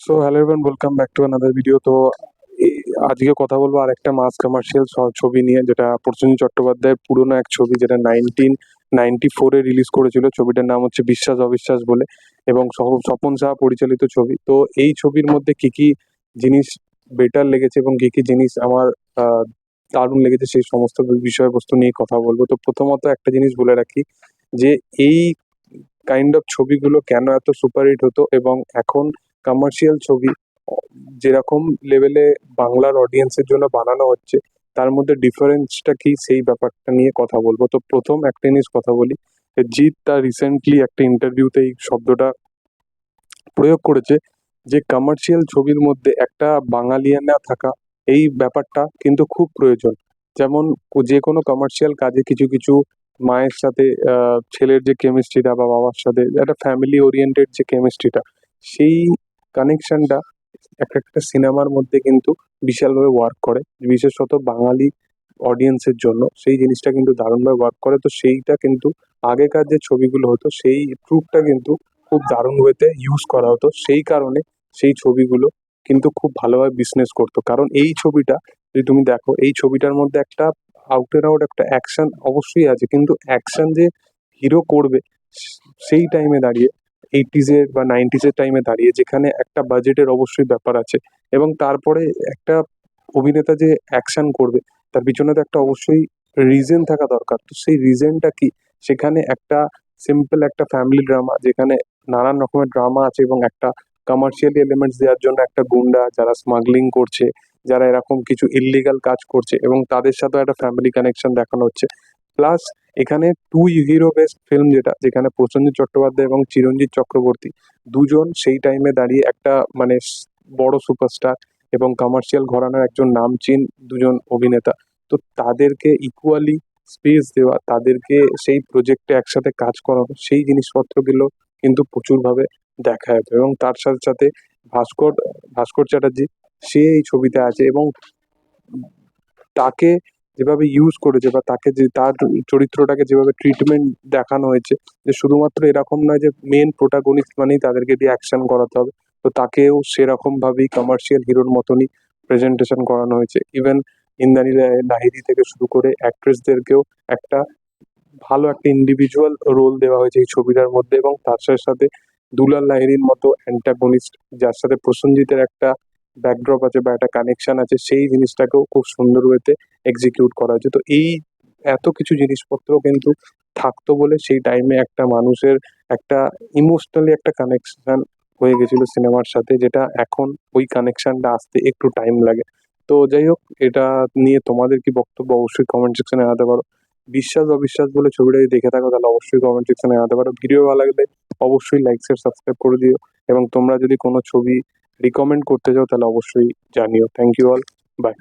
So hello everyone welcome back to another video তো আজকে কথা বলব আর একটা মাস কমার্শিয়াল ছবি নিয়ে, যেটা প্রসেনজিৎ চট্টোপাধ্যায়ের পুরনো এক ছবি, যেটা নাইনটিন নাইনটি ফোরে রিলিজ করেছিল। ছবিটার নাম হচ্ছে বিশ্বাস অবিশ্বাস বলে, এবং স্বপন সাহা পরিচালিত ছবি। তো, এই ছবির মধ্যে কি কি জিনিস বেটার লেগেছে এবং কি কি জিনিস আমার দারুণ লেগেছে সেই সমস্ত বিষয়বস্তু নিয়ে কথা বলব। তো, প্রথমত একটা জিনিস বলে রাখি, যে এই কাইন্ড অফ ছবিগুলো কেন এত সুপারহিট হতো এবং এখন কমার্শিয়াল ছবি, যেরকম লেভেলে বাংলার অডিয়েন্সের জন্য বানানো হচ্ছে, তার মধ্যে ডিফারেন্সটা কি? সেই ব্যাপারটা নিয়ে কথা বলব। তো প্রথম একটা জিনিস কথা বলি জিৎ তার রিসেন্টলি একটা ইন্টারভিউতে এই শব্দটা প্রয়োগ করেছে, যে কমার্শিয়াল ছবির মধ্যে একটা বাঙালিয়ানা থাকা, এই ব্যাপারটা কিন্তু খুব প্রয়োজন। যেমন যে কোনো কমার্শিয়াল কাজে কিছু কিছু মায়ের সাথে ছেলের যে কেমিস্ট্রিটা বা বাবার সাথে, একটা ফ্যামিলি ওরিয়েন্টেড যে কেমিস্ট্রিটা সেই কানেকশনটা এক একটা সিনেমার মধ্যে কিন্তু বিশালভাবে ওয়ার্ক করে। বিশেষত বাঙালি অডিয়েন্সের জন্য সেই জিনিসটা কিন্তু দারুণভাবে ওয়ার্ক করে। তো সেইটা কিন্তু আগেকার যে ছবিগুলো হতো, সেই প্রুফটা কিন্তু খুব দারুণ ওয়েতে ইউজ করা হতো। সেই কারণে সেই ছবিগুলো কিন্তু খুব ভালোভাবে বিজনেস করতো। কারণ এই ছবিটা যদি তুমি দেখো, এই ছবিটার মধ্যে একটা আউটের আউট একটা অ্যাকশন অবশ্যই আছে। কিন্তু অ্যাকশন যে হিরো করবে, সেই টাইমে দাঁড়িয়ে এইটিজের বা নাইনটিজের টাইমে দাঁড়িয়ে, যেখানে একটা বাজেটের অবশ্যই ব্যাপার আছে। এবং তারপরে একটা অভিনেতা যে অ্যাকশন করবে, তার পিছনে তো একটা অবশ্যই রিজন থাকা দরকার। তো সেই রিজনটা কি? সেখানে একটা সিম্পল একটা ফ্যামিলি ড্রামা যেখানে নানান রকমের ড্রামা আছে এবং একটা কমার্শিয়ালি এলিমেন্টস দেওয়ার জন্য একটা গুন্ডা, যারা স্মাগলিং করছে, যারা এরকম কিছু ইললিগাল কাজ করছে এবং তাদের সাথেও একটা ফ্যামিলি কানেকশন দেখানো হচ্ছে। প্লাস এখানে টু হিরো বেস্ট ফিল্ম যেটা, যেখানে প্রসেনজিৎ চট্টোপাধ্যায় এবং চিরঞ্জিত চক্রবর্তী দুজন সেই টাইমে দাঁড়িয়ে একটা মানে বড় সুপারস্টার এবং কমার্শিয়াল ঘরানার একজন নামচিন দুজন অভিনেতা। তো তাদেরকে ইকুয়ালি স্পেস দেওয়া, তাদেরকে সেই প্রজেক্টে একসাথে কাজ করানো, সেই জিনিসপত্রগুলো কিন্তু প্রচুরভাবে দেখা যেত এবং তার সাথে সাথে ভাস্কর ভাস্কর চ্যাটার্জি, সে এই ছবিতে আছে এবং তাকে যেভাবে ইউজ করেছে বা তাকে যে, তার চরিত্রটাকে যেভাবে ট্রিটমেন্ট দেখানো হয়েছে, যে শুধুমাত্র এরকম নয় যে মেন প্রোটাগনিস্ট মানেই তাদেরকে দিয়ে অ্যাকশন করাতে হবে। তো তাকেও সেরকম ভাবেই কমার্শিয়াল হিরোর মতনই প্রেজেন্টেশন করানো হয়েছে। ইভেন ইন্দ্রাণী লা- লাহিড়ী থেকে শুরু করে অ্যাক্ট্রেসদেরকেও একটা ভালো একটা ইন্ডিভিজুয়াল রোল দেওয়া হয়েছে এই ছবিটার মধ্যে এবং তার সাথে সাথে দুলাল লাহিরির মতো অ্যান্টাগনিস্ট যার সাথে প্রসেনজিতের একটা ব্যাকড্রপ আছে বা একটা কানেকশন আছে, সেই জিনিসটাকেও খুব সুন্দর ওয়েতে এক্সিকিউট করা হয়েছে। তো এই এত কিছু জিনিসপত্র কিন্তু থাকতো বলে সেই টাইমে একটা মানুষের একটা ইমোশনালি একটা কানেকশন হয়ে গেছিল সিনেমার সাথে, যেটা এখন ওই কানেকশনটা আসতে একটু টাইম লাগে। তো যাই হোক, এটা নিয়ে তোমাদের কি বক্তব্য অবশ্যই কমেন্ট সেকশনে জানাতে পারো। বিশ্বাস, অবিশ্বাস বলে ছবিটা যদি দেখে থাকো, তাহলে অবশ্যই কমেন্ট সেকশনে জানাতে পারো। ভিডিও ভালো লাগলে অবশ্যই লাইক শেয়ার সাবস্ক্রাইব করে দিও। এবং তোমরা যদি কোনো ছবি রিকমেন্ড করতে চাও তাহলে অবশ্যই জানিও। Thank you all by